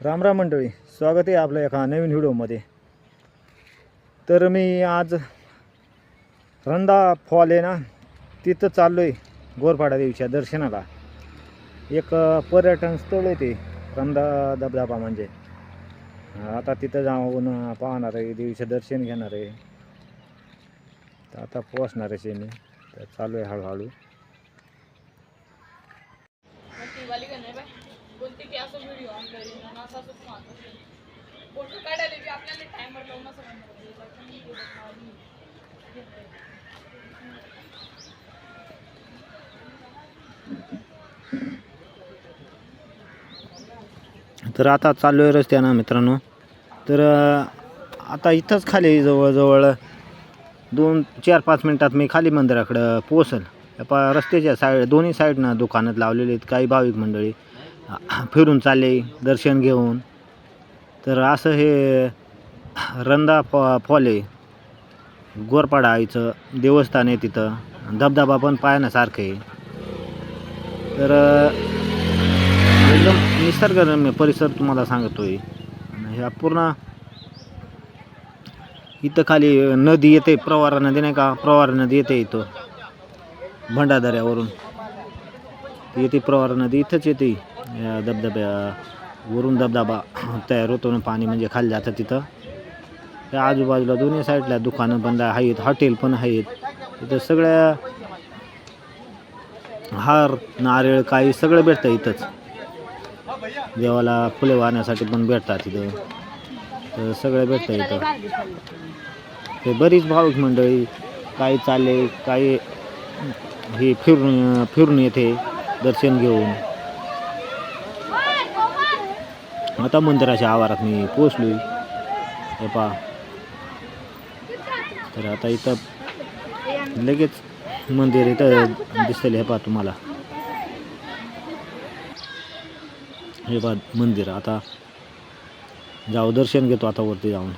राम राम मंडळी स्वागत आहे आपल्या एका नवीन व्हिडिओमध्ये. तर मी आज रंदा फॉल आहे ना तिथं चाललो आहे गोरपाडा देवीच्या दर्शनाला. एक पर्यटन स्थळ आहे ते रंदा धबधबा म्हणजे. आता तिथं जाऊन पाहणार आहे देवीचं दर्शन घेणार आहे. तर आता पोचणार आहे मी तर चालू आहे हळूहळू ती वाली का नाही बाय बोलते की असं व्हिडिओ ऑन करीन आणि असा असं तू फोटो काढायला बी आपल्याला टाइम लावून असं तर आता चालू आहे रस्त्यानं मित्रांनो. तर आता इथंच खाली जवळजवळ दोन चार पाच मिनटात मी खाली मंदिराकडं पोचल पा रस्त्याच्या साईड दोन्ही साईडनं दुकानात लावलेले आहेत काही भाविक मंडळी. फिरून चालले दर्शन घेऊन. तर असं हे रंदा फॉ फॉल आहे गोरपाडा आईचं देवस्थान आहे तिथं. धबधबा पण पाहण्यासारखं आहे. तर एकदम निसर्गरम्य परिसर तुम्हाला सांगतोय. आहे ह्या पूर्ण इथं खाली नदी येते प्रवारा नदी नाही का? प्रवारा नदी येते इथं. भंडादऱ्यावरून येते प्रवारा नदी इथंच येते. या धबधब्या वरून धबधबा तयार होतो ना पाणी म्हणजे खाली जातं तिथं. त्या आजूबाजूला दोन्ही साईडला दुकानं बंद आहेत हॉटेल पण आहेत. तिथं सगळ्या हार नारळ काही सगळं भेटतं इथंच. देवाला फुले वाहण्यासाठी पण भेटतात तिथं तर सगळं भेटतं इथं. ते बरीच भाविक मंडळी काही चालले काही हे फिरून फिरून येते दर्शन घेऊन. आता मंदिराच्या आवारात मी पोचलो हे पा तर आता इथं लगेच मंदिर इथं दिसेल हे पा तुम्हाला. हे पा मंदिर. आता जाऊ दर्शन घेतो आता वरती जाऊन.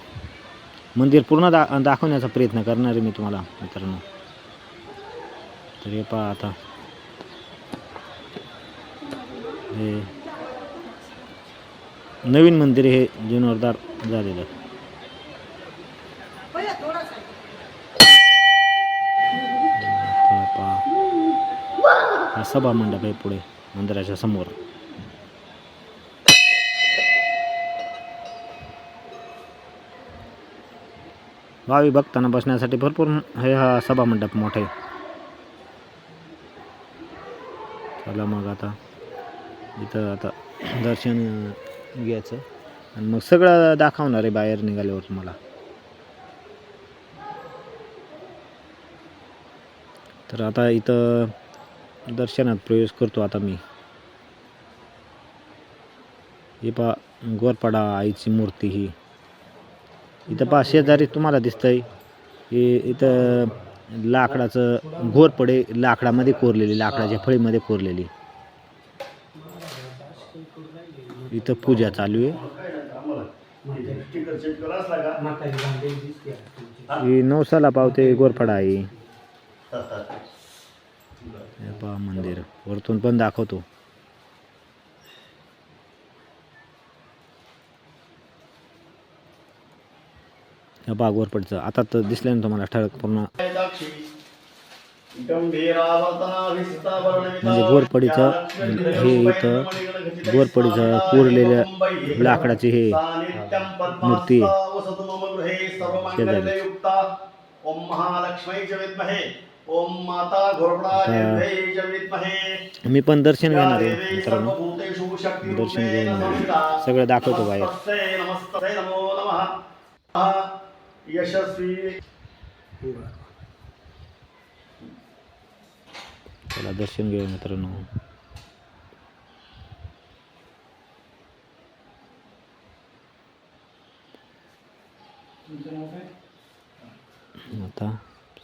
मंदिर पूर्ण दा दाखवण्याचा प्रयत्न करणार आहे मी तुम्हाला मित्रांनो. तर हे पहा आता. हे नवीन मंदिर हे जीर्णोद्धार झालेलं. आहे. हा सभा मंडप आहे पुढे मंदिराच्या समोर. भावी भक्तांना बसण्यासाठी भरपूर हे हा सभा मंडप मोठा आहे. चला मग आता इथं आता दर्शन घ्यायचं. आणि मग सगळं दाखवणार आहे बाहेर निघाल्यावर तुम्हाला. तर आता इथं दर्शनात प्रवेश करतो आता मी. हे पा गोरपाडा आईची मूर्ती ही. इथं पा शेजारी तुम्हाला दिसतंय. हे इथं लाकडाचं घोरपडे लाकडामध्ये कोरलेली लाकडाच्या फळीमध्ये कोरलेली. इथं पूजा चालू आहे. ही नवसाला पावते गोरफडा आहे पहा मंदिर वरतून पण दाखवतो. हे पहा गोरपडचं आता तर दिसलं ना तुम्हाला ठळक पूर्ण म्हणजे घोरपडीचं हे इथं घोरपडीचं कोरलेल्या लाकडाची हे मूर्ती मी पण दर्शन घेणार आहे मित्रांनो. दर्शन घेऊन. सगळं दाखवतो बाहेर. नमस्ते नमस्ते नमो नमः. यशस्वी. चला दर्शन घेऊ मित्रांनो. आता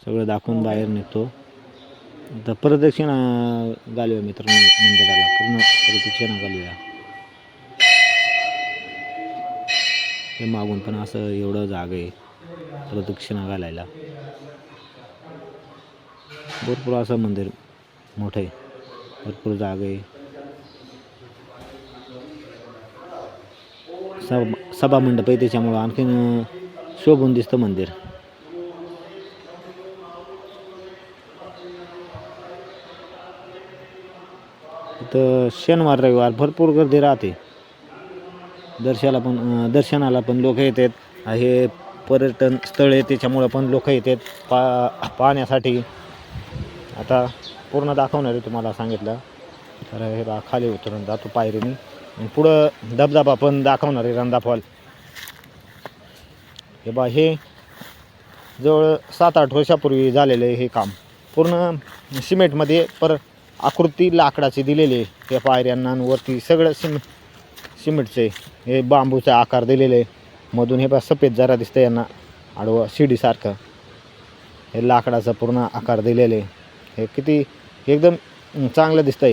सगळं दाखवून बाहेर निघतो आता प्रदक्षिणा घालूया मित्रांनो मंदिराला. पूर्ण प्रदक्षिणा घालूया. हे मागून पण असं एवढं जागा आहे प्रदक्षिणा घालायला. भरपूर असं मंदिर. मोठं आहे. भरपूर जागा आहे. सब सभा मंडप आहे त्याच्यामुळं आणखीन शोभून दिसतं मंदिर. इथं शनिवार रविवार भरपूर गर्दी राहते. दर्शनाला पण दर्शनाला पण लोक येतात. हे पर्यटन स्थळ आहे त्याच्यामुळं पण लोक येतात पा पाहण्यासाठी. आता पूर्ण दाखवणार आहे तुम्हाला सांगितलं. तर हे बा खाली उतरून जातो पायरीने. आणि पुढं धबधबा पण दाखवणार आहे रंदा फॉल. हे बा हे जवळ सात आठ वर्षापूर्वी झालेलं आहे हे काम. पूर्ण सिमेंटमध्ये पर आकृती लाकडाची दिलेली आहे या पायऱ्यांना वरती सगळं सिमेंट सिमेंटचे हे बांबूचा आकार दिलेले आहे. मधून हे बा सफेद जरा दिसतं यांना. आडवं शिडीसारखं. हे लाकडाचा पूर्ण आकार दिलेले आहे. हे किती एकदम चांगलं दिसतंय.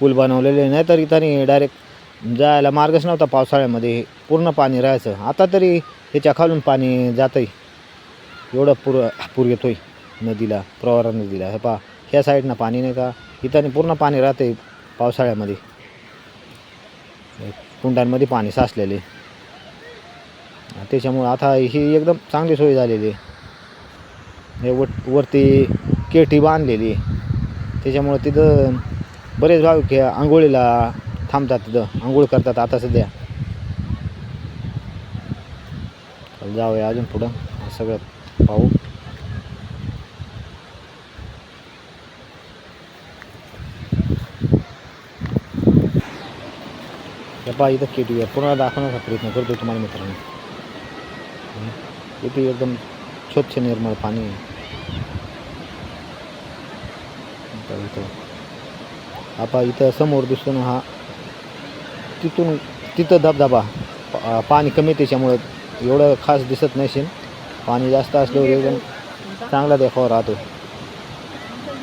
पूल बनवलेले नाही तर इथं डायरेक्ट जायला मार्गच नव्हता पावसाळ्यामध्ये. पूर्ण पाणी राहायचं. आता तरी ह्याच्या खालून पाणी जातंय. एवढं पूर पूर येतोय नदीला प्रवारा नदीला. हे पहा ह्या साईडनं पाणी नाही का? इथं पूर्ण पाणी राहते पावसाळ्यामध्ये. कुंडांमध्ये पाणी साचलेले. त्याच्यामुळं आता ही एकदम चांगली सोय झालेली आहे. हे वट वरती केटी बांधलेली त्याच्यामुळं तिथं बरेच भाविक खे आंघोळीला थांबतात तिथं. आंघोळ करतात आता सध्या. जाऊया अजून पुढं. सगळं पाहू. बा इथं केटी आहे. पुन्हा दाखवण्याचा प्रयत्न करतो तुम्हाला मित्रांनो. किती एकदम स्वच्छ निर्मळ पाणी. आता इथं इथं समोर दिसतो ना हा तिथून तिथं धबधबा पा- पाणी कमी त्याच्यामुळं एवढं खास दिसत नसेल पाणी जास्त असल्यावर एकदम चांगला देखावा राहतो.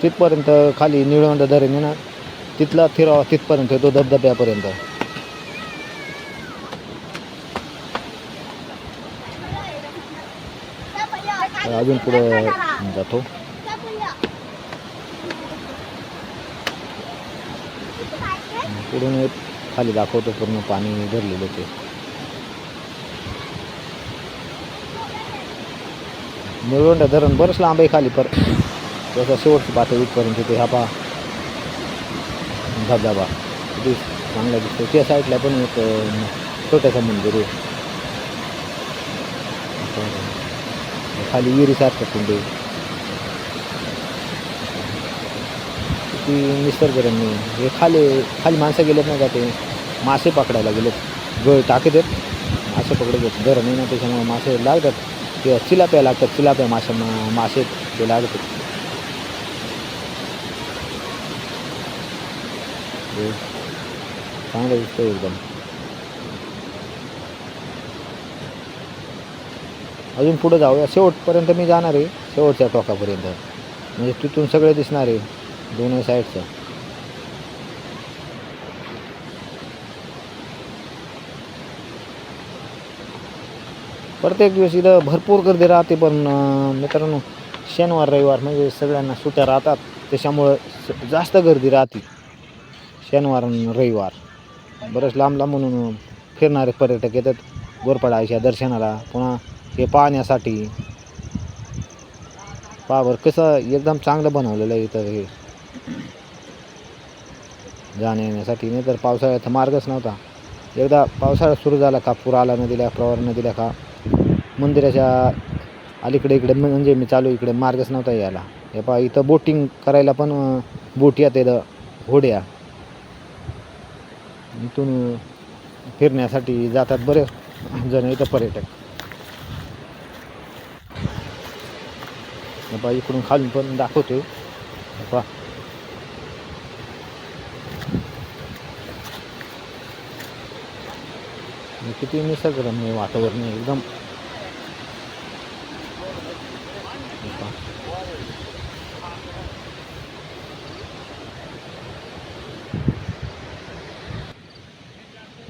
तिथपर्यंत खाली निळवंड धरण ना तिथला फिरावा तिथपर्यंत येतो धबधब्यापर्यंत. अजून पुढं जातो. पुढून खाली दाखवतो पूर्ण पाणी भरलेलं ते. मुळवंडा धरण बरंच लांब आहे खाली पर. त्याचा शेवटची पातळी इथपर्यंत ते हा पा धबधबा. किती चांगला दिसतो. त्या साईडला पण एक छोटासा छोटंसं मंदिर आहे. खाली विहिरीसारखं कुंड ती किती निसर्गरम्य हे खाली खाली माणसं गेलेत नाही का ते? मासे पकडायला गेलेत. गळ टाकत आहेत. मासे पकडत आहेत. दर महिना त्याच्यामुळे मासे लागतात. ते चिलाप्या लागतात. चिलाप्या माशांना मासे ते लागतात चांगलं दिसतं एकदम. अजून पुढं जाऊया. शेवटपर्यंत मी जाणार आहे शेवटच्या टोकापर्यंत. म्हणजे तिथून सगळे दिसणार आहे दोन्ही साईडचं. प्रत्येक दिवस इथं भरपूर गर्दी राहते पण मित्रांनो शनिवार रविवार म्हणजे सगळ्यांना सुट्या राहतात. त्याच्यामुळं स- जास्त गर्दी राहते शनिवार रविवार. बरंच लांब लांब म्हणून फिरणारे पर्यटक येतात. गोरपडायच्या दर्शनाला. पुन्हा हे पाहण्यासाठी. पहा बरं कसं एकदम चांगलं बनवलेलं आहे इथं हे. जाण्या येण्यासाठी. नाही तर पावसाळ्यात मार्गच नव्हता. एकदा पावसाळा सुरू झाला का पूर आला नदीला प्रवार नदीला का? मंदिराच्या अलीकडे इकडे म्हणजे मी चालू इकडे मार्गच नव्हता यायला. हे पहा इथं बोटिंग करायला पण बोट येत इथं होड्या. इथून फिरण्यासाठी जातात बरेच जण इथं पर्यटक. बा इकडून खालून पण दाखवतोय. बा किती निसर्गरम्य वातावरण आहे एकदम.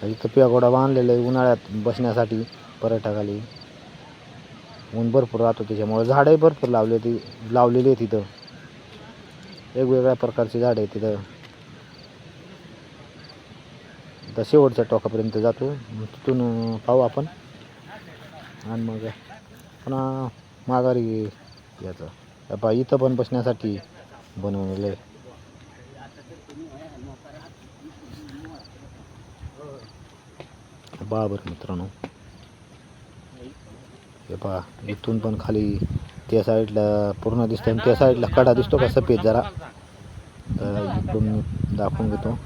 हे इथं पियागोडा बांधलेला आहे उन्हाळ्यात बसण्यासाठी पर्यटकाली. ऊन भरपूर राहतो त्याच्यामुळं. झाडंही भरपूर लावले ती लावलेली आहे तिथं. वेगवेगळ्या प्रकारची झाडं आहेत तिथं. आता शेवटच्या टोकापर्यंत जातो मग तिथून पाहू आपण. आणि मग पुन्हा माघारी याचं बा इथं पण बसण्यासाठी बनवलेलं आहे. बाबर बरं मित्रांनो. हे पहा इथून पण खाली त्या साईडला पूर्ण दिसतं आणि त्या साईडला कडा दिसतो का सफेद जरा? तर इकडून मी दाखवून घेतो.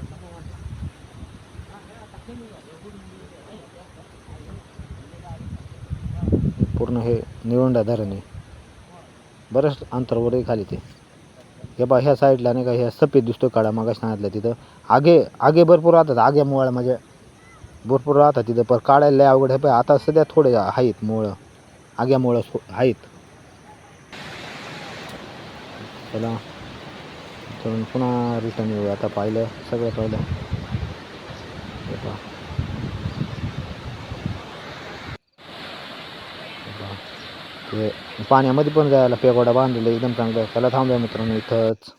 पूर्ण हे निवंडा धरण आहे बरंच अंतरावरही खाली ते. हे बा ह्या साईडला नाही का ह्या सफेद दिसतो काळा मागास सांगितलं तिथं. आगे आगे भरपूर राहतात आगे मुळा म्हणजे भरपूर राहतात तिथं पण काढायला लय अवघड आहे. पण आता सध्या थोडे आहेत मुळं. आग्यामुळं सो- आहेत. चला. चलून पुन्हा रिटर्न येऊ आता पाहिलं सगळं पाहिलं ते पाण्यामध्ये पण जायला पेगोडा बांधलेला एकदम चांगलं त्याला चला थांबूया मित्रांनो इथंच.